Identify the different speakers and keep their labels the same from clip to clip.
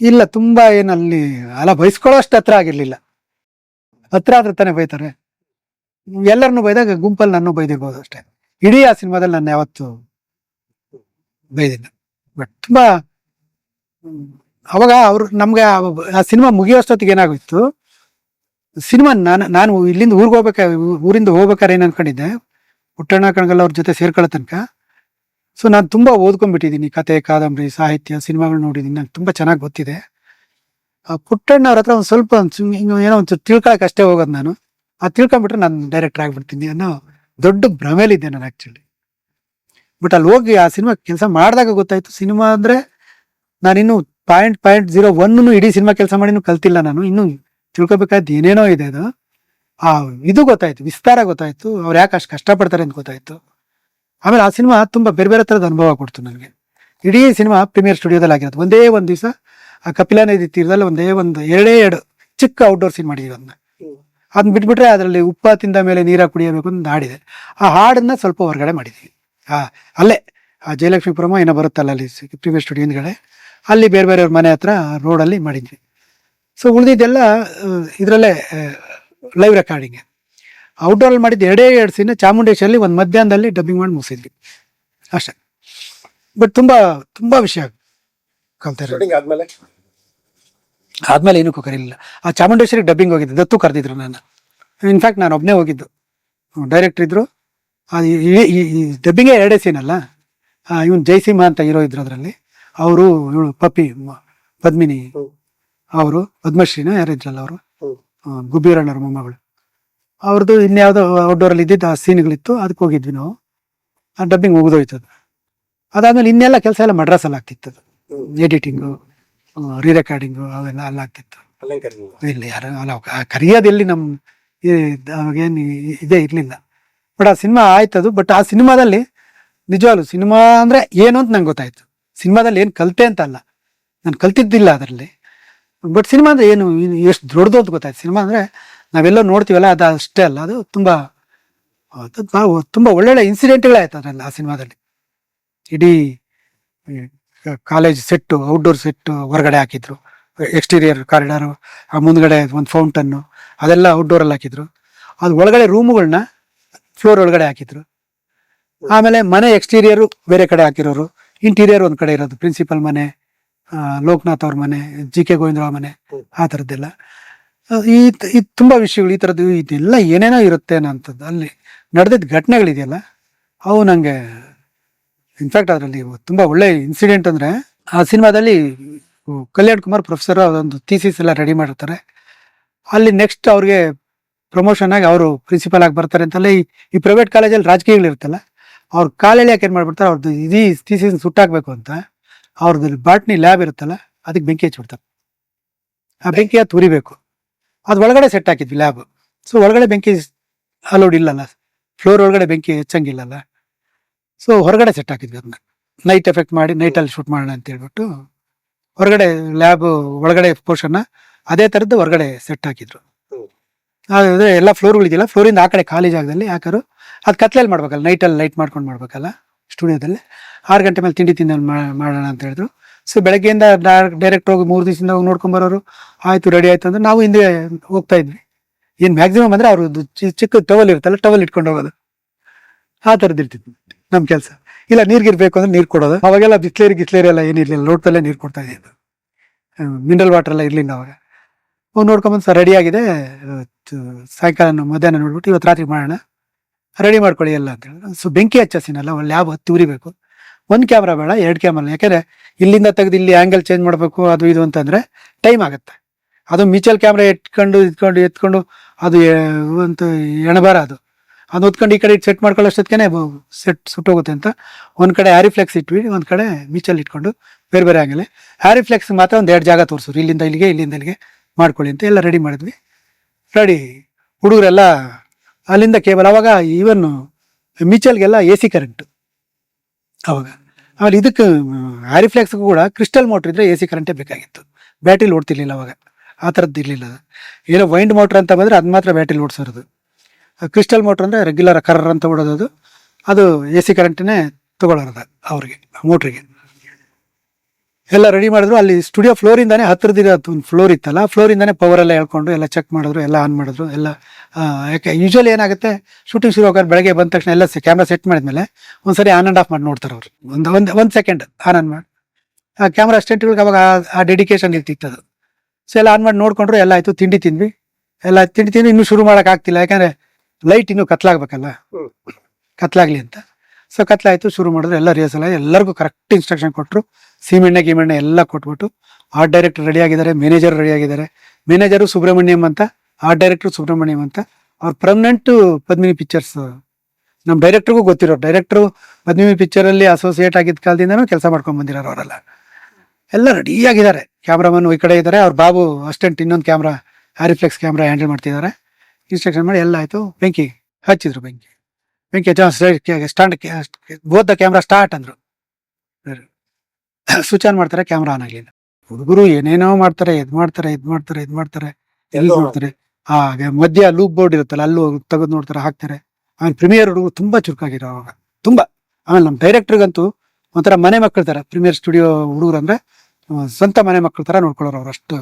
Speaker 1: ಇಲ್ಲ, ತುಂಬಾ ಏನಲ್ಲಿ ಅಲ್ಲಿ ಅಷ್ಟು ಹತ್ರ ಆಗಿರ್ಲಿಲ್ಲ. ಹತ್ರ ಆದ್ರೆ ತಾನೇ ಬೈತಾರೆ. ಎಲ್ಲರನ್ನು ಬೈದಾಗ ಗುಂಪಲ್ಲಿ ನಾನು ಬೈದಿರ್ಬೋದು ಅಷ್ಟೇ. ಇಡೀ ಆ ಸಿನಿಮಾದಲ್ಲಿ ನಾನು ಯಾವತ್ತು ಬೈದಿಲ್ಲ. ಬಟ್ ತುಂಬಾ, ಅವಾಗ ಅವ್ರು ನಮ್ಗೆ ಆ- ಸಿನಿಮಾ ಮುಗಿಯೋಷ್ಟೊತ್ತಿಗೆ ಏನಾಗಿತ್ತು ಸಿನಿಮಾ ನಾನು ನಾನು ಇಲ್ಲಿಂದ ಊರಿಗೆ ಹೋಗ್ಬೇಕಾ, ಊರಿಂದ ಹೋಗ್ಬೇಕಾದ್ರೆ ಏನು ಅನ್ಕೊಂಡಿದ್ದೆ, ಪುಟ್ಟಣ್ಣ ಕಣಗಲ್ ಅವ್ರ ಜೊತೆ ಸೇರ್ಕೊಳ್ಳೋ ತನಕ. ಸೊ ನಾನು ತುಂಬ ಓದ್ಕೊಂಡ್ಬಿಟ್ಟಿದ್ದೀನಿ ಕತೆ, ಕಾದಂಬರಿ, ಸಾಹಿತ್ಯ, ಸಿನಿಮಾಗಳು ನೋಡಿದ್ದೀನಿ ನಂಗೆ ತುಂಬ ಚೆನ್ನಾಗಿ ಗೊತ್ತಿದೆ. ಆ ಪುಟ್ಟಣ್ಣ ಅವ್ರ ಹತ್ರ ಒಂದು ಸ್ವಲ್ಪ ಏನೋ ಒಂದು ತಿಳ್ಕೊಳಕ್ ಅಷ್ಟೇ ಹೋಗೋದು ನಾನು. ಆ ತಿಳ್ಕೊಂಬಿಟ್ರೆ ನಾನು ಡೈರೆಕ್ಟರ್ ಆಗಿಬಿಡ್ತೀನಿ ಅನ್ನೋ ದೊಡ್ಡ ಭ್ರಮೇಲಿದ್ದೆ ನಾನು ಆ್ಯಕ್ಚುಲಿ ಬಟ್ ಅಲ್ಲಿ ಹೋಗಿ ಆ ಸಿನಿಮಾ ಕೆಲಸ ಮಾಡಿದಾಗ ಗೊತ್ತಾಯ್ತು, ಸಿನಿಮಾ ಅಂದರೆ ನಾನಿನ್ನು ಪಾಯಿಂಟ್ ಪಾಯಿಂಟ್ ಜೀರೋ ಒನ್ನೂ ಇಡೀ ಸಿನಿಮಾ ಕೆಲಸ ಮಾಡಿನೂ ಕಲ್ತಿಲ್ಲ ನಾನು. ಇನ್ನೂ ತಿಳ್ಕೊಬೇಕಾದ್ ಏನೇನೋ ಇದೆ ಅದು. ಆ, ಇದು ಗೊತ್ತಾಯ್ತು, ವಿಸ್ತಾರ ಗೊತ್ತಾಯ್ತು. ಅವ್ರು ಯಾಕೆ ಅಷ್ಟು ಕಷ್ಟಪಡ್ತಾರೆ ಅಂತ ಗೊತ್ತಾಯ್ತು. ಆಮೇಲೆ ಆ ಸಿನಿಮಾ ತುಂಬಾ ಬೇರೆ ಬೇರೆ ತರದ ಅನುಭವ ಕೊಡ್ತು ನನಗೆ. ಇಡೀ ಸಿನಿಮಾ ಪ್ರೀಮಿಯರ್ ಸ್ಟುಡಿಯೋದಲ್ಲಿ ಆಗಿರೋದು ಒಂದೇ ಒಂದು ದಿವಸ ಆ ಕಪಿಲಾ ನದಿ ತೀರದಲ್ಲಿ ಒಂದೇ ಒಂದು ಎರಡೇ ಎರಡು ಚಿಕ್ಕ ಔಟ್ಡೋರ್ ಸೀನ್ ಮಾಡಿದ್ವಿ ಅದನ್ನ ಅದನ್ನ ಬಿಟ್ಬಿಟ್ರೆ ಅದರಲ್ಲಿ ಉಪ್ಪ ತಿಂದ ಮೇಲೆ ನೀರ ಕುಡಿಯಬೇಕು ಅಂತ ಹಾಡಿದೆ. ಆ ಹಾಡನ್ನ ಸ್ವಲ್ಪ ಹೊರಗಡೆ ಮಾಡಿದ್ವಿ. ಆ, ಅಲ್ಲೇ, ಆ ಜಯಲಕ್ಷ್ಮೀಪುರಮ ಏನೋ ಬರುತ್ತಲ್ಲ ಅಲ್ಲಿ ಪ್ರೀಮಿಯರ್ ಸ್ಟುಡಿಯೋ ಹಿಂದ್ಗಡೆ, ಅಲ್ಲಿ ಬೇರೆ ಬೇರೆಯವ್ರ ಮನೆ ಹತ್ರ ರೋಡಲ್ಲಿ ಮಾಡಿದ್ವಿ. ಸೊ ಉಳಿದಿದ್ದೆಲ್ಲ ಇದರಲ್ಲೇ ಲೈವ್ ರೆಕಾರ್ಡಿಂಗ್ ಔಟ್ಡೋರ್ ಮಾಡಿದ್ದು ಎರಡೇ ಎರಡು ಸೀನ್ ಚಾಮುಂಡೇಶ್ವರಲ್ಲಿ ಒಂದು ಮಧ್ಯಾಹ್ನದಲ್ಲಿ ಡಬ್ಬಿಂಗ್ ಮಾಡಿ ಮುಗಿಸಿದ್ವಿ. ಅಷ್ಟೇ. ಬಟ್ ತುಂಬಾ ತುಂಬಾ ವಿಷಯ
Speaker 2: ಆದ್ಮೇಲೆ?
Speaker 1: ಆದ್ಮೇಲೆ ಏನಕ್ಕೂ ಕರೀಲಿಲ್ಲ ಆ ಚಾಮುಂಡೇಶ್ವರಿ ಡಬ್ಬಿಂಗ್ ಹೋಗಿದ್ದೆ ದತ್ತು ಕರೆದಿದ್ರು ನಾನು ಇನ್ಫ್ಯಾಕ್ಟ್ ನಾನು ಒಬ್ಬನೇ ಹೋಗಿದ್ದು. ಡೈರೆಕ್ಟರ್ ಇದ್ರು. ಅದು ಈ ಡಬ್ಬಿಂಗೇ ಎರಡೇ ಸೀನ್ ಅಲ್ಲ. ಇವನು ಜಯಸಿಂಹ ಅಂತ ಹೀರೋ ಇದ್ರು ಅದರಲ್ಲಿ. ಅವರು ಇವಳು ಪಪ್ಪಿ ಪದ್ಮಿನಿ. ಅವರು ಪದ್ಮಶ್ರೀನ ಯಾರಿದ್ರಲ್ಲ ಅವರು?
Speaker 2: ಗುಬ್ಬಿರಣ್ಣರ
Speaker 1: ಗುಬ್ಬಿರಣ್ಣವ್ರ ಮೊಮ್ಮಗಳು. ಅವ್ರದ್ದು ಇನ್ಯಾವುದೋ ಔಟ್ಡೋರಲ್ಲಿ ಇದ್ದಿದ್ದು ಆ ಸೀನ್ಗಳಿತ್ತು ಅದಕ್ಕೆ ಹೋಗಿದ್ವಿ ನಾವು. ಆ ಡಬ್ಬಿಂಗ್ ಮುಗಿದೋಯ್ತದ ಅದು ಅದಾದ್ಮೇಲೆ ಇನ್ನೆಲ್ಲ ಕೆಲಸ ಎಲ್ಲ ಮಡ್ರಾಸಲ್ಲಿ ಆಗ್ತಿತ್ತು ಎಡಿಟಿಂಗು ರೀ ರೆಕಾರ್ಡಿಂಗು ಅವೆಲ್ಲ ಅಲ್ಲಿ ಆಗ್ತಿತ್ತು. ಇಲ್ಲ ಯಾರು ಅಲ್ಲ ಆ ಕರೆಯೋದೆಲ್ಲಿ ನಮ್ಮ ಅವಾಗೇನು ಇದೇ ಇರಲಿಲ್ಲ. ಬಟ್ ಆ ಸಿನಿಮಾ ಆಯ್ತದು ಬಟ್ ಆ ಸಿನಿಮಾದಲ್ಲಿ ನಿಜವಾಗ್ಲು ಸಿನಿಮಾ ಅಂದ್ರೆ ಏನು ಅಂತ ನಂಗೆ ಗೊತ್ತಾಯ್ತು. ಸಿನಿಮಾದಲ್ಲಿ ಏನು ಕಲಿತೆ ಅಂತ ಅಲ್ಲ. ನಾನು ಕಲ್ತಿದ್ದಿಲ್ಲ ಅದರಲ್ಲಿ. ಬಟ್ ಸಿನಿಮಾ ಅಂದ್ರೆ ಏನು ಎಷ್ಟು ದೊಡ್ಡದು ಅಂತ ಗೊತ್ತಾಯ್ತು. ಸಿನಿಮಾ ಅಂದ್ರೆ ನಾವೆಲ್ಲೋ ನೋಡ್ತೀವಲ್ಲ ಅದು ಅಷ್ಟೇ ಅಲ್ಲ, ಅದು ತುಂಬಾ ನಾವು ತುಂಬಾ ಒಳ್ಳೊಳ್ಳೆ ಇನ್ಸಿಡೆಂಟ್ಗಳೇ ಆಯ್ತು ಆ ಸಿನಿಮಾದಲ್ಲಿ. ಇಡೀ ಕಾಲೇಜ್ ಸೆಟ್ಟು ಔಟ್ಡೋರ್ ಸೆಟ್ ಹೊರಗಡೆ ಹಾಕಿದ್ರು. ಎಕ್ಸ್ಟೀರಿಯರ್ ಕಾರಿಡಾರು ಆ ಮುಂದ್ಗಡೆ ಒಂದು ಫೌಂಟನ್ನು ಅದೆಲ್ಲ ಔಟ್ಡೋರಲ್ಲಿ ಹಾಕಿದ್ರು. ಅದು ಒಳಗಡೆ ರೂಮುಗಳನ್ನ ಫ್ಲೋರ್ ಒಳಗಡೆ ಹಾಕಿದ್ರು. ಆಮೇಲೆ ಮನೆ ಎಕ್ಸ್ಟೀರಿಯರು ಬೇರೆ ಕಡೆ ಹಾಕಿರೋರು. ಇಂಟೀರಿಯರ್ ಒಂದು ಕಡೆ ಇರೋದು ಪ್ರಿನ್ಸಿಪಲ್ ಮನೆ ಲೋಕನಾಥ್ ಅವ್ರ ಮನೆ ಜಿ ಕೆ ಗೋವಿಂದರಾವ್ ಮನೆ, ಆ ಥರದ್ದೆಲ್ಲ ಈ ಈ ತುಂಬಾ ವಿಷಯಗಳು, ಈ ಥರದ್ದು ಇದೆಲ್ಲ ಏನೇನೋ ಇರುತ್ತೆ ಅನ್ನೋಂಥದ್ದು ಅಲ್ಲಿ ನಡೆದಿದ್ದ ಘಟನೆಗಳಿದೆಯಲ್ಲ, ಅವು ನಂಗೆ ಇನ್ಫ್ಯಾಕ್ಟ್ ಅದರಲ್ಲಿ ತುಂಬಾ ಒಳ್ಳೆ ಇನ್ಸಿಡೆಂಟ್ ಅಂದ್ರೆ, ಆ ಸಿನಿಮಾದಲ್ಲಿ ಕಲ್ಯಾಣ್ ಕುಮಾರ್ ಪ್ರೊಫೆಸರ್ ಅದೊಂದು ಥೀಸಿಸ್ ಎಲ್ಲ ರೆಡಿ ಮಾಡಿರ್ತಾರೆ. ಅಲ್ಲಿ ನೆಕ್ಸ್ಟ್ ಅವ್ರಿಗೆ ಪ್ರಮೋಷನ್ ಆಗಿ ಅವರು ಪ್ರಿನ್ಸಿಪಲ್ ಆಗಿ ಬರ್ತಾರೆ ಅಂತಲ್ಲ ಈ ಪ್ರೈವೇಟ್ ಕಾಲೇಜಲ್ಲಿ ರಾಜಕೀಯಗಳು ಇರುತ್ತಲ್ಲ, ಅವ್ರ ಕಾಲೇಳಿ ಯಾಕೆ ಏನ್ ಮಾಡ್ಬಿಡ್ತಾರೆ ಅವ್ರದ್ದು ಇದೀ ಥೀಸಿಸ್ ಸುಟ್ಟಾಕಬೇಕು ಅಂತ ಅವ್ರದ್ದು ಬಾಟ್ನಿ ಲ್ಯಾಬ್ ಇರುತ್ತಲ್ಲ, ಅದಕ್ಕೆ ಬೆಂಕಿ ಹಚ್ಚಿಬಿಡ್ತಾರೆ. ಆ ಬೆಂಕಿ ಹತ್ತು ಉರಿಬೇಕು ಅದು ಒಳಗಡೆ ಸೆಟ್ ಹಾಕಿದ್ವಿ ಲ್ಯಾಬ್ ಸೊ ಒಳಗಡೆ ಬೆಂಕಿ ಅಲೋಡ್ ಇಲ್ಲಲ್ಲ. ಫ್ಲೋರ್ ಒಳಗಡೆ ಬೆಂಕಿ ಹೆಚ್ಚಂಗಿಲ್ಲಲ್ಲ. ಸೊ ಹೊರಗಡೆ ಸೆಟ್ ಹಾಕಿದ್ವಿ ಅದನ್ನ ನೈಟ್ ಎಫೆಕ್ಟ್ ಮಾಡಿ ನೈಟಲ್ಲಿ ಶೂಟ್ ಮಾಡೋಣ ಅಂತ ಹೇಳ್ಬಿಟ್ಟು ಹೊರಗಡೆ ಲ್ಯಾಬ್ ಒಳಗಡೆ ಪೋರ್ಷನ್ನ ಅದೇ ಥರದ್ದು ಹೊರಗಡೆ ಸೆಟ್ ಹಾಕಿದ್ರು. ಅದೇ ಎಲ್ಲ ಫ್ಲೋರ್ಗಳಿದೆಯಲ್ಲ ಫ್ಲೋರಿಂದ ಆ ಕಡೆ ಖಾಲಿ ಜಾಗದಲ್ಲಿ ಹಾಕರು ಅದು ಕತ್ಲೆಯಲ್ಲಿ ಮಾಡ್ಬೇಕಲ್ಲ ನೈಟಲ್ಲಿ ಲೈಟ್ ಮಾಡ್ಕೊಂಡು ಮಾಡ್ಬೇಕಲ್ಲ ಸ್ಟುಡಿಯೋದಲ್ಲಿ ಆರು ಗಂಟೆ ಮೇಲೆ ತಿಂಡಿ ತಿಂದ ಮಾಡೋಣ ಅಂತ ಹೇಳಿದ್ರು. ಸೊ ಬೆಳಗ್ಗೆಯಿಂದ ಡೈರೆಕ್ಟ್ ಹೋಗಿ ಮೂರು ದಿವಸದಿಂದ ಹೋಗಿ ನೋಡ್ಕೊಂಡ್ ಬರೋರು, ಆಯ್ತು ರೆಡಿ ಆಯ್ತು ಅಂದ್ರೆ ನಾವು ಹಿಂದೆ ಹೋಗ್ತಾ ಇದ್ವಿ. ಏನು ಮ್ಯಾಕ್ಸಿಮಮ್ ಅಂದ್ರೆ ಅವರು ಚಿಕ್ಕ ಟವಲ್ ಇರುತ್ತಲ್ಲ ಟವಲ್ ಇಟ್ಕೊಂಡು ಹೋಗೋದು. ಆ ಥರದ್ದು ಇರ್ತಿತ್ತು ನಮ್ಮ ಕೆಲಸ. ಇಲ್ಲ ನೀರ್ಗಿರ್ಬೇಕು ಅಂದ್ರೆ ನೀರು ಕೊಡೋದು. ಅವಾಗೆಲ್ಲ ಬಿಸ್ಲೇರಿ, ಗಿಸ್ಲೇರಿ ಎಲ್ಲ ಏನಿರ್ಲಿಲ್ಲ ಲೋಟದಲ್ಲೇ ನೀರು ಕೊಡ್ತಾ ಇದ್ದು ಮಿನರಲ್ ವಾಟರ್ ಎಲ್ಲ ಇರ್ಲಿಲ್ಲ ಅವಾಗ. ಹೋಗಿ ನೋಡ್ಕೊಂಬಂದು, ಸರ್ ರೆಡಿ ಆಗಿದೆ. ಸಾಯಂಕಾಲ ಮಧ್ಯಾಹ್ನ ನೋಡ್ಬಿಟ್ಟು ಇವತ್ತು ರಾತ್ರಿ ಮಾಡೋಣ. ರೆಡಿ ಮಾಡ್ಕೊಳ್ಳಿ ಎಲ್ಲ ಅಂತ ಹೇಳಿದ್ರು. ಸೊ ಬೆಂಕಿ ಹಚ್ಚಸಿನಲ್ಲ ಲ್ಯಾಬ್ ಹತ್ತಿ ಉರಿಬೇಕು. ಒಂದು ಕ್ಯಾಮ್ರಾ ಬೇಡ, ಎರಡು ಕ್ಯಾಮ್ರಾ ಯಾಕಂದ್ರೆ ಇಲ್ಲಿಂದ ತೆಗೆದು ಇಲ್ಲಿ ಆಂಗಲ್ ಚೇಂಜ್ ಮಾಡಬೇಕು, ಅದು ಇದು ಅಂತಂದ್ರೆ ಟೈಮ್ ಆಗುತ್ತೆ. ಅದು ಮ್ಯೂಚುವಲ್ ಕ್ಯಾಮ್ರಾ ಎತ್ಕೊಂಡು, ಇದ್ಕೊಂಡು, ಎತ್ಕೊಂಡು, ಅದು ಅಂತ ಎಣಬಾರ ಅದು. ಅದು ಹೊತ್ಕೊಂಡು ಈ ಕಡೆ ಸೆಟ್ ಮಾಡ್ಕೊಳ್ಳೋಷ್ಟೊತ್ತಿಗೆ ಸೆಟ್ ಸುಟ್ಟೋಗುತ್ತೆ ಅಂತ. ಒಂದು ಕಡೆ ಆರಿಫ್ಲೆಕ್ಸ್ ಇಟ್ವಿ, ಒಂದು ಕಡೆ ಮ್ಯೂಚುವಲ್ ಇಟ್ಕೊಂಡು ಬೇರೆ ಬೇರೆ ಆಗಲಿ ಆರಿಫ್ಲೆಕ್ಸ್ ಮಾತ್ರ ಒಂದು ಎರಡು ಜಾಗ ತೋರಿಸೋರು ಇಲ್ಲಿಂದ ಇಲ್ಲಿಗೆ ಇಲ್ಲಿಂದ ಇಲ್ಲಿಗೆ ಮಾಡ್ಕೊಳ್ಳಿ ಅಂತ ಎಲ್ಲ ರೆಡಿ ಮಾಡಿದ್ವಿ. ರೆಡಿ ಹುಡುಗರೆಲ್ಲ ಅಲ್ಲಿಂದ ಕೇಬಲ್ ಅವಾಗ ಈವನ್ ಮ್ಯೂಚುವಲ್ಗೆಲ್ಲ ಎ ಸಿ ಕರೆಂಟ್ ಅವಾಗ. ಆಮೇಲೆ ಇದಕ್ಕೆ ಆರಿಫ್ಲೆಕ್ಸ್ ಕೂಡ ಕ್ರಿಸ್ಟಲ್ ಮೋಟ್ರ್ ಇದ್ರೆ ಎ ಸಿ ಕರೆಂಟೇ ಬೇಕಾಗಿತ್ತು. ಬ್ಯಾಟ್ರಿ ಓಡ್ತಿರ್ಲಿಲ್ಲ ಅವಾಗ. ಆ ಥರದ್ದು ಇರಲಿಲ್ಲ. ಏನೋ ವೈಂಡ್ ಮೋಟ್ರ್ ಅಂತ ಬಂದರೆ ಅದು ಮಾತ್ರ ಬ್ಯಾಟ್ರಿ ಓಡಿಸೋದು ಕ್ರಿಸ್ಟಲ್ ಮೋಟ್ರ್ ಅಂದರೆ ರೆಗ್ಯುಲರ್ ಕರರ್ ಅಂತ ಓಡೋದು ಅದು. ಎ ಸಿ ಕರೆಂಟನ್ನೇ ತಗೊಳ್ಳೋದು ಅವ್ರಿಗೆ ಮೋಟ್ರಿಗೆ ಎಲ್ಲ ರೆಡಿ ಮಾಡಿದ್ರು. ಅಲ್ಲಿ ಸ್ಟುಡಿಯೋ ಫ್ಲೋರಿಂದಾನೇ ಹತ್ತಿರದಿರೋ ಒಂದು ಫ್ಲೋರ್ ಇತ್ತಲ್ಲ ಫ್ಲೋರಿಂದಾನೇ ಪವರ್ ಎಲ್ಲ ಹೇಳ್ಕೊಂಡು ಎಲ್ಲ ಚೆಕ್ ಮಾಡಿದ್ರು, ಎಲ್ಲ ಆನ್ ಮಾಡಿದ್ರು, ಎಲ್ಲ ಯಾಕೆ ಯೂಶಲಿ ಏನಾಗುತ್ತೆ ಶೂಟಿಂಗ್ ಶುರು ಹೋಗೋದು ಬೆಳಗ್ಗೆ ಬಂದ ತಕ್ಷಣ ಎಲ್ಲ ಕ್ಯಾಮ್ರಾ ಸೆಟ್ ಮಾಡಿದ್ಮೇಲೆ ಒಂದ್ಸರಿ ಆನ್ ಆ್ಯಂಡ್ ಆಫ್ ಮಾಡಿ ನೋಡ್ತಾರೆ ಅವ್ರು. ಒಂದು ಒಂದು ಒಂದು ಸೆಕೆಂಡ್ ಆನ್ ಆನ್ ಮಾಡಿ. ಆ ಕ್ಯಾಮ್ರಾ ಅಸ್ಟೆಂಟ್ಗಳಿಗೆ ಅವಾಗ ಆ- ಡೆಡಿಕೇಶನ್ ಇರ್ತಿತ್ತು ಇರ್ತಿತ್ತದು ಸೊ ಎಲ್ಲ ಆನ್ ಮಾಡಿ ನೋಡ್ಕೊಂಡ್ರು, ಎಲ್ಲ ಆಯಿತು, ತಿಂಡಿ ತಿಂದ್ವಿ. ಎಲ್ಲ ತಿಂಡಿ ತಿಂದು ಇನ್ನೂ ಶುರು ಮಾಡೋಕ್ಕಾಗ್ತಿಲ್ಲ ಯಾಕಂದರೆ ಲೈಟ್ ಇನ್ನೂ ಕತ್ಲಾಗಬೇಕಲ್ಲ. ಕತ್ಲಾಗ್ಲಿ ಅಂತ. ಸೊ ಕತ್ಲಾಯಿತು, ಶುರು ಮಾಡಿದ್ರು, ಎಲ್ಲ ರಿಹರ್ಸಲ್ ಆಗಿ ಎಲ್ಲರಿಗೂ ಕರೆಕ್ಟ್ ಇನ್ಸ್ಟ್ರಕ್ಷನ್ ಕೊಟ್ಟರು ಸೀಮೆಣ್ಣೆ, ಗೀಮೆಣ್ಣೆ ಎಲ್ಲ ಕೊಟ್ಬಿಟ್ಟು ಆರ್ಟ್ ಡೈರೆಕ್ಟರ್ ರೆಡಿ ಆಗಿದ್ದಾರೆ ಮ್ಯಾನೇಜರ್ ರೆಡಿ ಆಗಿದ್ದಾರೆ. ಮ್ಯಾನೇಜರು ಸುಬ್ರಹ್ಮಣ್ಯಂ ಅಂತ ಆರ್ಟ್ ಡೈರೆಕ್ಟರ್ ಸುಬ್ರಹ್ಮಣ್ಯಂ ಅಂತ. ಅವ್ರು ಪರ್ಮನೆಂಟ್ ಪದ್ಮಿನಿ ಪಿಕ್ಚರ್ಸ್ ನಮ್ಮ ಡೈರೆಕ್ಟರ್ಗೂ ಗೊತ್ತಿರೋ ಡೈರೆಕ್ಟ್ರು ಪದ್ಮಿನಿ ಪಿಕ್ಚರ್ ಅಲ್ಲಿ ಅಸೋಸಿಯೇಟ್ ಆಗಿದ್ದ ಕಾಲದಿಂದನೂ ಕೆಲಸ ಮಾಡ್ಕೊಂಡ್ ಬಂದಿರೋರು ಅವರೆಲ್ಲ. ಎಲ್ಲ ರೆಡಿ ಆಗಿದ್ದಾರೆ. ಕ್ಯಾಮ್ರಾಮನ್ ಈ ಕಡೆ ಇದ್ದಾರೆ. ಅವ್ರ ಬಾಬು ಅಸ್ಟೆಂಟ್ ಇನ್ನೊಂದು ಕ್ಯಾಮ್ರಾ ಆರಿಫ್ಲೆಕ್ಸ್ ಕ್ಯಾಮ್ರಾ ಹ್ಯಾಂಡಲ್ ಮಾಡ್ತಿದ್ದಾರೆ. ಇನ್ಸ್ಟ್ರಕ್ಷನ್ ಮಾಡಿ ಎಲ್ಲ ಆಯ್ತು. ಬೆಂಕಿ ಹಚ್ಚಿದ್ರು ಬೆಂಕಿ. ಬೆಂಕಿ stand stand both the camera start ಅಂದ್ರು. ಸ್ವಿಚ್ ಆನ್ ಮಾಡ್ತಾರೆ ಕ್ಯಾಮ್ರಾ ಆನ್ ಆಗಲಿಲ್ಲ. ಹುಡುಗರು ಏನೇನೋ ಮಾಡ್ತಾರೆ ಇದು ಮಾಡ್ತಾರೆ ಇದು ಮಾಡ್ತಾರೆ ಇದು ಮಾಡ್ತಾರೆ ಎಲ್ಲ ನೋಡ್ತಾರೆ ಆ ಹಾಗೆ ಮಧ್ಯ ಲೂಪ್ ಬೋರ್ಡ್ ಇರುತ್ತಲ್ಲ, ಅಲ್ಲೂ ತೆಗೆದು ನೋಡ್ತಾರೆ, ಹಾಕ್ತಾರೆ. ಆಮೇಲೆ ಪ್ರೀಮಿಯರ್ ಹುಡುಗರು ತುಂಬಾ ಚುರುಕಾಗಿರೋ ಅವಾಗ ತುಂಬಾ. ಆಮೇಲೆ ನಮ್ಮ ಡೈರೆಕ್ಟರ್ಗಂತೂ ಒಂಥರ ಮನೆ ಮಕ್ಕಳ ತರ ಪ್ರೀಮಿಯರ್ ಸ್ಟುಡಿಯೋ ಹುಡುಗರು ಅಂದ್ರೆ ಸ್ವಂತ ಮನೆ ಮಕ್ಕಳ ತರ ನೋಡ್ಕೊಳ್ಳೋರು ಅವ್ರು ಅಷ್ಟು.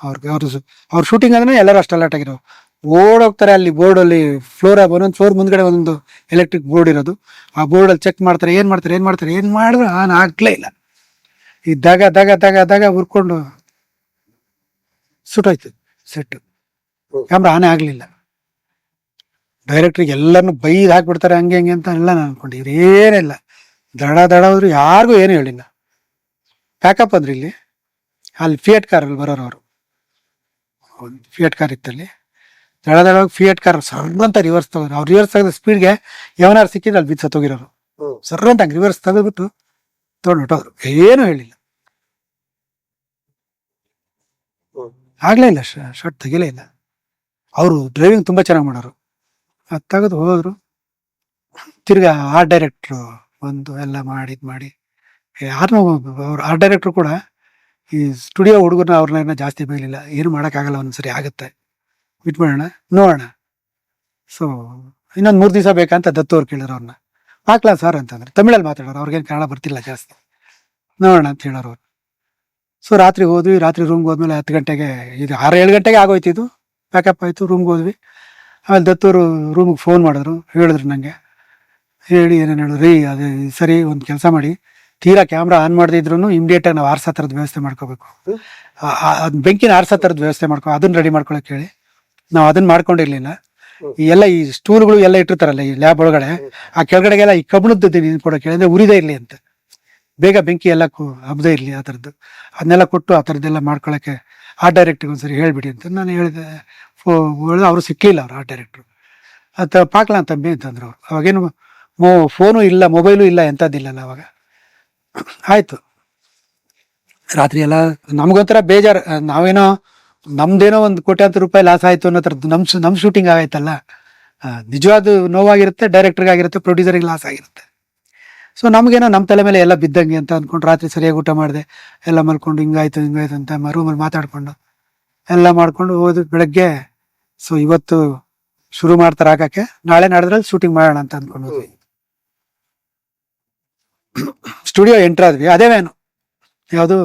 Speaker 1: ಅವ್ರಿಗೆ ಅವ್ರ ಅವ್ರ ಶೂಟಿಂಗ್ ಅಂದ್ರೆ ಎಲ್ಲರೂ ಅಷ್ಟು ಅಲರ್ಟ್ ಆಗಿರೋ ಓಡೋಗ್ತಾರೆ ಅಲ್ಲಿ ಬೋರ್ಡ್ ಅಲ್ಲಿ ಫ್ಲೋರ್ ಒಂದೊಂದು ಫ್ಲೋರ್ ಮುಂದ್ಗಡೆ ಒಂದೊಂದು ಎಲೆಕ್ಟ್ರಿಕ್ ಬೋರ್ಡ್ ಇರೋದು. ಆ ಬೋರ್ಡ್ ಅಲ್ಲಿ ಚೆಕ್ ಮಾಡ್ತಾರೆ, ಏನ್ ಮಾಡ್ತಾರೆ ಏನ್ ಮಾಡ್ತಾರೆ, ಏನ್ ಮಾಡಿದ್ರು ನಾನು ಆಗ್ಲೇ ಇಲ್ಲ. ಈ ದಗ ದಗ ದಗ ಹುರ್ಕೊಂಡು ಉರ್ಕೊಂಡು ಸುಟ್ಟೋಯ್ತು ಸೆಟ್ ಕ್ಯಾಮ್ರಾ ಆನೆ ಆಗ್ಲಿಲ್ಲ. ಡೈರೆಕ್ಟ್ರಿಗೆ ಎಲ್ಲರನ್ನು ಬೈದು ಹಾಕ್ಬಿಡ್ತಾರೆ ಹಂಗೆ ಹಂಗೆ ಅಂತ ಎಲ್ಲ ನಾನು ಅನ್ಕೊಂಡಿದ್ರಿ ಏನಿಲ್ಲ ದಡ ದಡ ಹೋದ್ರು ಯಾರಿಗೂ ಏನು ಹೇಳಿಲ್ಲ. ಪ್ಯಾಕಪ್ ಅಂದ್ರೆ ಇಲ್ಲಿ. ಅಲ್ಲಿ ಫಿಯಟ್ ಕಾರ್ ಅಲ್ಲಿ ಬರೋರು ಅವರು. ಒಂದು ಫಿಯಟ್ ಕಾರ್ ಇತ್ತಲ್ಲಿ. ದಡ ದಡ ಫಿಯಟ್ ಕಾರ್ ಸರ್ರ ಅಂತ ರಿವರ್ಸ್ ತಗೋರು ಅವ್ರು ರಿವರ್ಸ್ ತೆಗೆದ ಸ್ಪೀಡ್ಗೆ ಯಾವನಾರು ಸಿಕ್ಕಿದ್ರೆ ಅಲ್ಲಿ ಬಿದ್ದು ಸತ್ತೋಗಿರೋರು
Speaker 2: ಹೋಗಿರೋರು
Speaker 1: ಸರ್ರ ಅಂತ ಹಂಗೆ ರಿವರ್ಸ್ ತೆಗೆದ್ಬಿಟ್ಟು ತೊಗೊಂಡು ಹೊಟ್ಟೋದ್ರು ಏನು ಹೇಳಿಲ್ಲ. ಆಗ್ಲೇ ಇಲ್ಲ ಶಾರ್ಟ್ ತೆಗಿಲೇ ಇಲ್ಲ. ಅವರು ಡ್ರೈವಿಂಗ್ ತುಂಬ ಚೆನ್ನಾಗಿ ಮಾಡೋರು. ಅದು ತೆಗೆದು ಹೋದರು. ತಿರ್ಗಾ ಆರ್ಟ್ ಡೈರೆಕ್ಟ್ರು ಬಂದು ಎಲ್ಲ ಮಾಡಿ, ಇದು ಮಾಡಿ. ಯಾರನ್ನೂ ಅವ್ರು ಆರ್ಟ್ ಡೈರೆಕ್ಟ್ರು ಕೂಡ ಈ ಸ್ಟುಡಿಯೋ ಹುಡುಗರನ್ನ ಅವ್ರನ್ನ ಜಾಸ್ತಿ ಬೈಲಿಲ್ಲ. ಏನು ಮಾಡೋಕ್ಕಾಗಲ್ಲ ಒಂದ್ಸರಿ ಆಗುತ್ತೆ. ಬಿಟ್ಬಿಡೋಣ ನೋಡೋಣ. ಸೊ ಇನ್ನೊಂದು ಮೂರು ದಿವಸ ಬೇಕಂತ ದತ್ತು ಅವ್ರು ಕೇಳಿದ್ರು ಅವ್ರನ್ನ ಹಾಕ್ಲಾ ಸರ್ ಅಂತಂದ್ರೆ. ತಮಿಳಲ್ಲಿ ಮಾತಾಡೋರು, ಅವ್ರಿಗೇನು ಕನ್ನಡ ಬರ್ತಿಲ್ಲ ಜಾಸ್ತಿ. ನೋಡೋಣ ಅಂತ ಹೇಳೋರು ಅವ್ರು. ಸೊ ರಾತ್ರಿ ಹೋದ್ವಿ, ರಾತ್ರಿ ರೂಮ್ಗೆ ಹೋದ್ಮೇಲೆ ಹತ್ತು ಗಂಟೆಗೆ, ಇದು ಆರು ಏಳು ಗಂಟೆಗೆ ಆಗೋಯ್ತು ಇದು. ಪ್ಯಾಕಪ್ ಆಯಿತು ರೂಮ್ಗೆ ಹೋದ್ವಿ ಆಮೇಲೆ ದತ್ತೂರು ರೂಮಿಗೆ ಫೋನ್ ಮಾಡಿದ್ರು, ಹೇಳಿದ್ರು ನನಗೆ ಹೇಳಿ ಏನೇನು ಹೇಳಿದ್ರು, ರೀ ಅದು ಸರಿ, ಒಂದು ಕೆಲಸ ಮಾಡಿ ತೀರಾ ಕ್ಯಾಮ್ರಾ ಆನ್ ಮಾಡದಿದ್ರು ಇಮಿಡಿಯೇಟಾಗಿ ನಾವು ಆರ್ಸೋ ಥರದ ವ್ಯವಸ್ಥೆ ಮಾಡ್ಕೋಬೇಕು. ಅದು ಬೆಂಕಿನ ಆರ್ಸೋ ಥರದ ವ್ಯವಸ್ಥೆ ಮಾಡ್ಕೊ ಅದನ್ನ ರೆಡಿ ಮಾಡ್ಕೊಳಕ್ಕೆ ಹೇಳಿ ನಾವು ಅದನ್ನ ಮಾಡ್ಕೊಂಡಿರಲಿಲ್ಲ. ಈ ಎಲ್ಲ ಈ ಸ್ಟೂಲ್ಗಳು ಎಲ್ಲ ಇಟ್ಟಿರ್ತಾರಲ್ಲ ಈ ಲ್ಯಾಬ್ ಒಳಗಡೆ. ಆ ಕೆಳಗಡೆಗೆಲ್ಲ ಈ ಕಬ್ಬಣದ್ದು ಕೊಡೋಕೆ ಹೇಳಿದ್ರೆ ಉರಿದೇ ಇರಲಿ ಅಂತ ಬೇಗ ಬೆಂಕಿ ಎಲ್ಲ ಹಬ್ಬದೇ ಇರಲಿ ಆ ಥರದ್ದು ಅದನ್ನೆಲ್ಲ ಕೊಟ್ಟು ಆ ಥರದ್ದೆಲ್ಲ ಮಾಡ್ಕೊಳಕ್ಕೆ ಆರ್ಟ್ ಡೈರೆಕ್ಟ್ರಿಗೆ ಒಂದ್ಸರಿ ಹೇಳಿಬಿಡಿ ಅಂತ ನಾನು ಹೇಳಿದೆ. ಫೋ ಅವರು ಸಿಕ್ಕಿಲ್ಲ ಅವ್ರು ಆರ್ಟ್ ಡೈರೆಕ್ಟ್ರು ಅಂತ ಪಾಕ್ಲಾ ತಮ್ಮಿ ಅಂತಂದ್ರು ಅವ್ರು. ಅವಾಗೇನು ಮೊ ಫೋನು ಇಲ್ಲ ಮೊಬೈಲು ಇಲ್ಲ ಎಂಥದ್ದಿಲ್ಲಲ್ಲ ಅವಾಗ. ಆಯಿತು. ರಾತ್ರಿ ಎಲ್ಲ ನಮಗೊಂಥರ ಬೇಜಾರು ಆ, ನಾವೇನೋ ನಮ್ದೇನೋ ಒಂದು ಕೋಟ್ಯಾಂತರ ರೂಪಾಯಿ ಲಾಸ್ ಆಯಿತು ಅನ್ನೋ ಥರದ್ದು ನಮ್ಮ ನಮ್ಮ ನಮ್ ಶೂಟಿಂಗ್ ಆಗೈತಲ್ಲ ನಿಜವಾದ ನೋವಾಗಿರುತ್ತೆ ಡೈರೆಕ್ಟ್ರಿಗೆ ಆಗಿರುತ್ತೆ ಪ್ರೊಡ್ಯೂಸರಿಗೆ ಲಾಸ್ ಆಗಿರುತ್ತೆ. ಸೊ ನಮಗೇನೋ ನಮ್ಮ ತಲೆ ಮೇಲೆ ಎಲ್ಲ ಬಿದ್ದಂಗೆ ಅಂತ ಅಂದ್ಕೊಂಡು ರಾತ್ರಿ ಸರಿಯಾಗಿ ಊಟ ಮಾಡಿದೆ. ಎಲ್ಲ ಮಲ್ಕೊಂಡು ಹಿಂಗಾಯ್ತು ಹಿಂಗಾಯ್ತು ಅಂತ ರೂಮಲ್ಲಿ ಮಾತಾಡ್ಕೊಂಡು. ಎಲ್ಲ ಮಾಡ್ಕೊಂಡು ಹೋದ್ ಬೆಳಗ್ಗೆ ಸೊ ಇವತ್ತು ಶುರು ಮಾಡ್ತಾರೆ ಹಾಕಕ್ಕೆ ನಾಳೆ ನಾಡಿದ್ರಲ್ಲಿ ಶೂಟಿಂಗ್ ಮಾಡೋಣ ಅಂತ ಅಂದ್ಕೊಂಡು ಹೋದ್ವಿ. ಸ್ಟುಡಿಯೋ ಎಂಟ್ರಾದ್ವಿ ಅದೇ ವ್ಯಾನು ಯಾವುದು?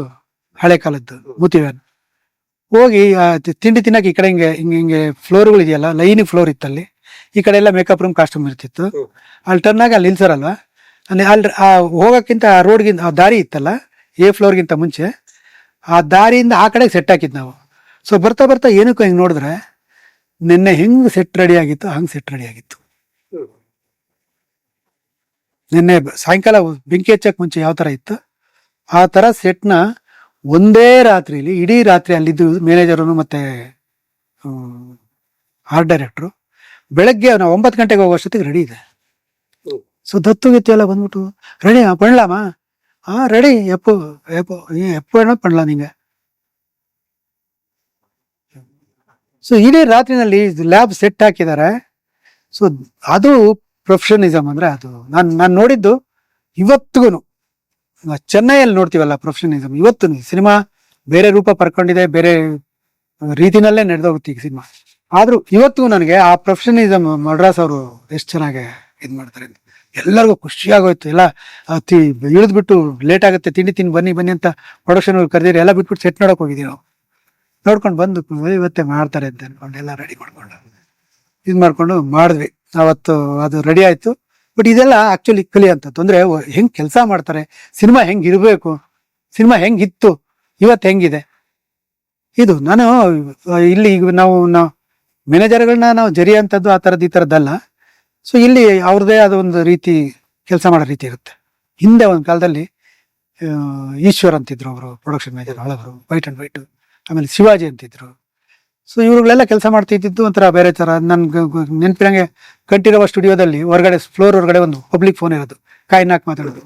Speaker 1: ಹಳೆ ಕಾಲದ್ದು ಮೂತಿ ವ್ಯಾನ್ ಹೋಗಿ ತಿಂಡಿ ತಿನ್ನಕ್ಕೆ ಈ ಕಡೆ ಹಿಂಗೆ ಹಿಂಗೆ ಹಿಂಗೆ ಫ್ಲೋರ್ಗಳು ಇದೆಯಲ್ಲ ಲೈನಿಗೆ ಫ್ಲೋರ್ ಇತ್ತಲ್ಲಿ. ಈ ಕಡೆ ಎಲ್ಲ ಮೇಕಪ್ ರೂಮ್ ಕಾಸ್ಟ್ಯೂಮ್ ಇರ್ತಿತ್ತು. ಅಲ್ಲಿ ಟರ್ನ್ ಆಗಿ ಅಲ್ಲಿ ನಿಲ್ಸರಲ್ವಾ? ಅಲ್ಲಿ ಅಲ್ಲಿ ಆ ಹೋಗೋಕ್ಕಿಂತ ಆ ರೋಡ್ಗಿಂತ, ಆ ದಾರಿ ಇತ್ತಲ್ಲ ಎ ಫ್ಲೋರ್ಗಿಂತ ಮುಂಚೆ, ಆ ದಾರಿಯಿಂದ ಆ ಕಡೆಗೆ ಸೆಟ್ ಹಾಕಿದ್ದು ನಾವು ಸೊ ಬರ್ತಾ ಬರ್ತಾ ಏನಕ್ಕೂ ಹಿಂಗೆ ನೋಡಿದ್ರೆ, ನಿನ್ನೆ ಹೆಂಗ್ ಸೆಟ್ ರೆಡಿ ಆಗಿತ್ತು ಹಂಗೆ ಸೆಟ್ ರೆಡಿ ಆಗಿತ್ತು. ನಿನ್ನೆ ಸಾಯಂಕಾಲ ಬೆಂಕಿ ಹಚ್ಚಕ್ ಮುಂಚೆ ಯಾವ ತರ ಇತ್ತು, ಆ ತರ ಸೆಟ್ನ ಒಂದೇ ರಾತ್ರಿಲಿ, ಇಡೀ ರಾತ್ರಿ ಅಲ್ಲಿದ್ದು ಮ್ಯಾನೇಜರನು ಮತ್ತೆ ಆರ್ಟ್ ಡೈರೆಕ್ಟ್ರು ಬೆಳಗ್ಗೆ ನಾವು ಒಂಬತ್ತು ಗಂಟೆಗೆ ಹೋಗೋ ಅಷ್ಟೊತ್ತಿಗೆ ರೆಡಿ ಇದೆ. ಸೊ ದತ್ತು ಎಲ್ಲ ಬಂದ್ಬಿಟ್ಟು, ರೆಡಿ ಪಣ್ಲಾಮ? ಆ, ರೆಡಿ, ಎಪ್ಪು ಎಪ್ಪು ಎಪ್ಪು ಏನೋ ಪಣ್ಲಾ ನಿಂಗೆ. ಸೊ ಇಡೀ ರಾತ್ರಿನಲ್ಲಿ ಲ್ಯಾಬ್ ಸೆಟ್ ಹಾಕಿದ್ದಾರೆ. ಸೊ ಅದು ಪ್ರೊಫೆಷನಿಸಮ್ ಅಂದ್ರೆ ಅದು, ನಾನು ನಾನು ನೋಡಿದ್ದು ಇವತ್ತಿಗೂ ಚೆನ್ನೈಯಲ್ಲಿ ನೋಡ್ತೀವಲ್ಲ ಪ್ರೊಫೆಷನಿಸಮ್ ಇವತ್ತು ಸಿನಿಮಾ ಬೇರೆ ರೂಪ ಪರ್ಕೊಂಡಿದೆ ಬೇರೆ ರೀತಿನಲ್ಲೇ ನಡೆದೋಗುತ್ತೆ ಈಗ ಸಿನಿಮಾ. ಆದ್ರೂ ಇವತ್ತಿಗೂ ನನಗೆ ಆ ಪ್ರೊಫೆಷನಿಸಮ್ ಮಡ್ರಾಸ್ ಅವರು ಎಷ್ಟು ಚೆನ್ನಾಗಿ ಇದು ಮಾಡ್ತಾರೆ ಎಲ್ಲರಿಗೂ ಖುಷಿಯಾಗೋಯ್ತು. ಎಲ್ಲ ಇಳಿದ್ಬಿಟ್ಟು ಲೇಟ್ ಆಗುತ್ತೆ ತಿಂಡಿ ತಿಂದು ಬನ್ನಿ ಬನ್ನಿ ಅಂತ ಪ್ರೊಡಕ್ಷನ್ ಕರೆದಿರಿ ಎಲ್ಲ ಬಿಟ್ಬಿಟ್ಟು ಸೆಟ್ ನೋಡಕ್ ಹೋಗಿದ್ದೀವಿ ನಾವು. ನೋಡ್ಕೊಂಡು ಬಂದು "ಏ, ಇವತ್ತೇ ಮಾಡ್ತಾರೆ ಅಂತ ಅನ್ಕೊಂಡು ಎಲ್ಲ ರೆಡಿ ಮಾಡ್ಕೊಂಡು. ಇದು ಮಾಡ್ಕೊಂಡು ಮಾಡಿದ್ವಿ. ಅವತ್ತು ಅದು ರೆಡಿ ಆಯ್ತು. ಬಟ್ ಇದೆಲ್ಲ ಆಕ್ಚುಲಿ ಕಲಿಯಂಥದ್ದು ಅಂದರೆ ಹೆಂಗೆ ಕೆಲಸ ಮಾಡ್ತಾರೆ ಸಿನಿಮಾ ಹೆಂಗೆ ಇರಬೇಕು ಸಿನಿಮಾ ಹೆಂಗಿತ್ತು ಇವತ್ತು ಹೆಂಗಿದೆ? ಇದು ನಾನು ಇಲ್ಲಿ ನಾವು ನಾವು ಮ್ಯಾನೇಜರ್ಗಳನ್ನ ನಾವು ಜರಿ ಅಂತದ್ದು ಆ ಥರದ್ದು ಈ ಥರದ್ದಲ್ಲ ಸೊ ಇಲ್ಲಿ ಅವ್ರದ್ದೇ ಆದ ಒಂದು ರೀತಿ ಕೆಲಸ ಮಾಡೋ ರೀತಿ ಇರುತ್ತೆ. ಹಿಂದೆ ಒಂದು ಕಾಲದಲ್ಲಿ ಈಶ್ವರ್ ಅಂತಿದ್ರು ಅವರು ಪ್ರೊಡಕ್ಷನ್ ಮ್ಯಾನೇಜರ್ ಹಳವರು ವೈಟ್ ಅಂಡ್ ವೈಟ್ ಆಮೇಲೆ ಶಿವಾಜಿ ಅಂತಿದ್ರು. ಸೊ ಇವ್ರುಗಳೆಲ್ಲ ಕೆಲಸ ಮಾಡ್ತಿದ್ದು ಒಂಥರ ಬೇರೆ ಥರ. ನನ್ಗೆ ನೆನಪಿನಂಗೆ ಕಟ್ಟಿರುವ ಸ್ಟುಡಿಯೋದಲ್ಲಿ ಹೊರಗಡೆ ಫ್ಲೋರ್ ಹೊರಗಡೆ ಒಂದು ಪಬ್ಲಿಕ್ ಫೋನ್ ಇರೋದು. ಕಾಯಿನ ಹಾಕಿ ಮಾತಾಡೋದು.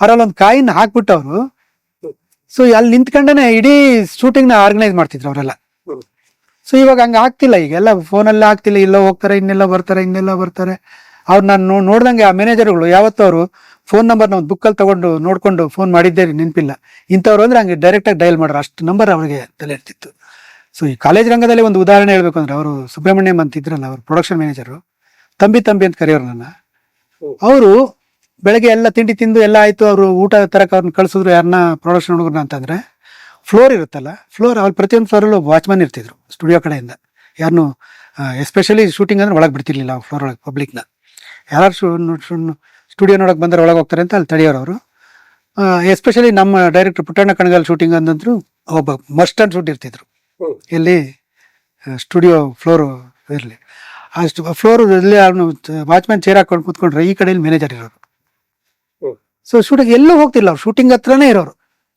Speaker 1: ಅವರಲ್ಲಿ ಒಂದು ಕಾಯಿನ ಹಾಕ್ಬಿಟ್ಟು ಅವರು ಸೊ ಅಲ್ಲಿ ನಿಂತ್ಕೊಂಡೇ ಇಡೀ ಶೂಟಿಂಗ್ನ ಆರ್ಗನೈಸ್ ಮಾಡ್ತಿದ್ರು ಅವರೆಲ್ಲ. ಸೊ ಇವಾಗ ಹಂಗೆ ಆಗ್ತಿಲ್ಲ ಈಗ. ಎಲ್ಲ ಫೋನಲ್ಲೇ ಆಗ್ತಿಲ್ಲ. ಇಲ್ಲ ಹೋಗ್ತಾರೆ ಇನ್ನೆಲ್ಲ ಬರ್ತಾರೆ ಇನ್ನೆಲ್ಲ ಬರ್ತಾರೆ. ಅವ್ರು ನಾನು ನೋಡ್ದಂಗೆ ಆ ಮ್ಯಾನೇಜರ್ಗಳು ಯಾವತ್ತೂ ಅವರು ಫೋನ್ ನಂಬರ್ ನಾವು ಬುಕ್ಕಲ್ಲಿ ತಗೊಂಡು ನೋಡ್ಕೊಂಡು ಫೋನ್ ಮಾಡಿದ್ದೇ ನೆನಪಿಲ್ಲ. ಇಂಥವ್ರು ಅಂದ್ರೆ ಹಂಗೆ ಡೈರೆಕ್ಟಾಗಿ ಡಯಲ್ ಮಾಡ್ರು. ಅಷ್ಟು ನಂಬರ್ ಅವರಿಗೆ ತಲೆ ಇರ್ತಿತ್ತು ಸೊ ಈ ಕಾಲೇಜ್ ರಂಗದಲ್ಲಿ ಒಂದು ಉದಾಹರಣೆ ಹೇಳಬೇಕು ಅಂದ್ರೆ ಅವರು ಸುಬ್ರಹ್ಮಣ್ಯಂ ಅಂತ ಇದ್ರಲ್ಲ ಅವರು ಪ್ರೊಡಕ್ಷನ್ ಮ್ಯಾನೇಜರು ತಂಬಿ ತಂಬಿ ಅಂತ ಕರೆಯೋರು ನನ್ನ. ಅವರು ಬೆಳಗ್ಗೆ ಎಲ್ಲ ತಿಂಡಿ ತಿಂದು ಎಲ್ಲ ಆಯ್ತು. ಅವರು ಊಟ ತರಕ ಅವ್ರನ್ನ ಕಳ್ಸಿದ್ರು ಯಾರನ್ನ ಪ್ರೊಡಕ್ಷನ್ ಹುಡುಗರನ್ನ ಅಂತಂದ್ರೆ. ಫ್ಲೋರ್ ಇರುತ್ತಲ್ಲ ಫ್ಲೋರ್ ಅವ್ರು ಪ್ರತಿಯೊಂದು ಫ್ಲೋರಲ್ಲೂ ವಾಚ್ಮನ್ ಇರ್ತಿದ್ರು ಸ್ಟುಡಿಯೋ ಕಡೆಯಿಂದ. ಯಾರನ್ನು ಎಸ್ಪೆಷಲಿ ಶೂಟಿಂಗ್ ಅಂದ್ರೆ ಒಳಗೆ ಬಿಡ್ತಿರ್ಲಿಲ್ಲ ಫ್ಲೋರ್ ಒಳಗೆ ಪಬ್ಲಿಕ್ನ ಯಾರು ಸ್ಟುಡಿಯೋ ನೋಡೋಕೆ ಬಂದ್ರೆ ಒಳಗೆ ಹೋಗ್ತಾರೆ ಅಂತ ಅಲ್ಲಿ ತಡೆಯೋರು ಅವರು. ಎಸ್ಪೆಷಲಿ ನಮ್ಮ ಡೈರೆಕ್ಟರ್ ಪುಟ್ಟಣ್ಣ ಕಣಗಾಲ್ ಶೂಟಿಂಗ್ ಅಂತಂದ್ರು ಒಬ್ಬ ಮಸ್ಟ್ ಅಂಡ್ ಶೂಟ್ ಇರ್ತಿದ್ರು. ಎಲ್ಲಿ ಸ್ಟುಡಿಯೋ ಫ್ಲೋರು ಇರಲಿ. ಅಷ್ಟು ಫ್ಲೋರ್ ಅಲ್ಲಿ ಅವನು ವಾಚ್ಮ್ಯಾನ್ ಚೇರ್ ಹಾಕೊಂಡು ಕೂತ್ಕೊಂಡ್ರೆ ಈ ಕಡೆಯಲ್ಲಿ ಮ್ಯಾನೇಜರ್ ಇರೋರು. ಸೊ ಶೂಟಿಂಗ್ ಎಲ್ಲೂ ಹೋಗ್ತಿಲ್ಲ ಅವ್ರು ಶೂಟಿಂಗ್ ಹತ್ರನೇ ಇರೋರು.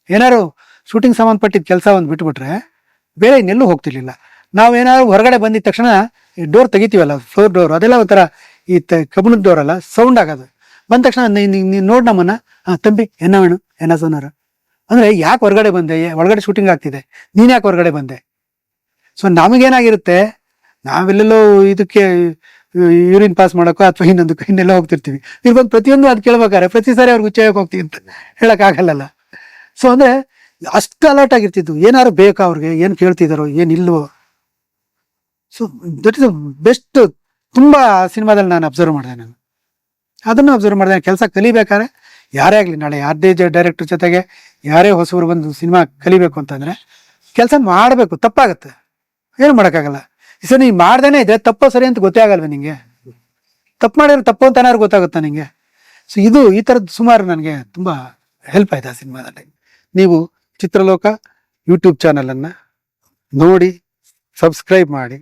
Speaker 1: ಏನಾರು ಶೂಟಿಂಗ್ ಸಂಬಂಧಪಟ್ಟಿದ್ದ ಕೆಲಸ ಒಂದು ಬಿಟ್ಬಿಟ್ರೆ ಬೇರೆ ಇನ್ನೆಲ್ಲೂ ಹೋಗ್ತಿರ್ಲಿಲ್ಲ. ನಾವೇನಾದ್ರೂ ಹೊರಗಡೆ ಬಂದಿದ ತಕ್ಷಣ ಈ ಡೋರ್ ತೆಗಿತೀವಲ್ಲ ಫ್ಲೋರ್ ಡೋರ್ ಅದೆಲ್ಲ ಒಂಥರ ಈ ತ- ಕಬ್ಬಣದ ಡೋರ್ ಅಲ್ಲ ಸೌಂಡ್ ಆಗೋದು. ಬಂದ ತಕ್ಷಣ ನೀನು ನೋಡ್ ನಮ್ಮನ್ನ. ಹಾಂ ತಂಬಿ, ಎನ್ನ ವೇಣು, ಎನ್ನ ಸೋನಾರ? ಅಂದ್ರೆ ಯಾಕೆ ಹೊರಗಡೆ ಬಂದೆ? ಒಳಗಡೆ ಶೂಟಿಂಗ್ ಆಗ್ತಿದೆ. ನೀನು ಯಾಕೆ ಹೊರಗಡೆ ಬಂದೆ? ಸೊ ನಮಗೇನಾಗಿರುತ್ತೆ? ನಾವೆಲ್ಲೆಲ್ಲೋ ಇದಕ್ಕೆ ಯೂರಿನ್ ಪಾಸ್ ಮಾಡೋಕ್ಕೋ ಅಥವಾ ಇನ್ನೊಂದು ಇನ್ನೆಲ್ಲ ಹೋಗ್ತಿರ್ತೀವಿ. ಇವ್ರು ಬಂದು ಪ್ರತಿಯೊಂದು ಅದು ಕೇಳ್ಬೇಕಾರೆ ಪ್ರತಿ ಸಾರಿ ಅವ್ರಿಗೆ ಉಚ್ಚಾಯಕ್ಕೆ ಹೋಗ್ತೀವಿ ಅಂತ ಹೇಳಕ್ ಆಗಲ್ಲಲ್ಲ ಸೊ ಅಂದ್ರೆ ಅಷ್ಟು ಅಲರ್ಟ್ ಆಗಿರ್ತಿದ್ವು. ಏನಾದ್ರು ಬೇಕಾ ಅವ್ರಿಗೆ? ಏನು ಕೇಳ್ತಿದ್ದಾರೋ ಏನು ಇಲ್ವೋ? ಸೊ ದಟ್ ಇಸ್ ಬೆಸ್ಟ್ ತುಂಬಾ ಸಿನಿಮಾದಲ್ಲಿ ನಾನು ಅಬ್ಸರ್ವ್ ಮಾಡಿದೆ ನಾನು. ಅದನ್ನು ಅಬ್ಸರ್ವ್ ಮಾಡಿದೆ. ಕೆಲಸ ಕಲಿಬೇಕಾದ್ರೆ ಯಾರೇ ಆಗಲಿ, ನಾಳೆ ಯಾರದೇ ಜ ಡೈರೆಕ್ಟರ್ ಜೊತೆಗೆ ಯಾರೇ ಹೊಸಬರು ಬಂದು ಸಿನಿಮಾ ಕಲಿಬೇಕು ಅಂತಂದ್ರೆ ಕೆಲಸ ಮಾಡಬೇಕು, ತಪ್ಪಾಗತ್ತೆ. ಏನು ಮಾಡೋಕ್ಕಾಗಲ್ಲ. ಸರ್ ನೀವು ಮಾಡ್ದೇನೆ ಇದೆ, ತಪ್ಪು ಸರಿ ಅಂತ ಗೊತ್ತೇ ಆಗಲ್ವ ನಿಂಗೆ? ತಪ್ಪು ಮಾಡಿದ್ರೆ ತಪ್ಪು ಅಂತ ಏನಾದ್ರು ಗೊತ್ತಾಗುತ್ತಾ ನಿಂಗೆ? ಸೊ ಇದು ಈ ಥರದ್ದು ಸುಮಾರು ನನಗೆ ತುಂಬ ಹೆಲ್ಪ್ ಆಯ್ತು ಆ ಸಿನಿಮಾದಲ್ಲಿ. ನೀವು ಚಿತ್ರಲೋಕ ಯೂಟ್ಯೂಬ್ ಚಾನಲನ್ನು ನೋಡಿ ಸಬ್ಸ್ಕ್ರೈಬ್ ಮಾಡಿ.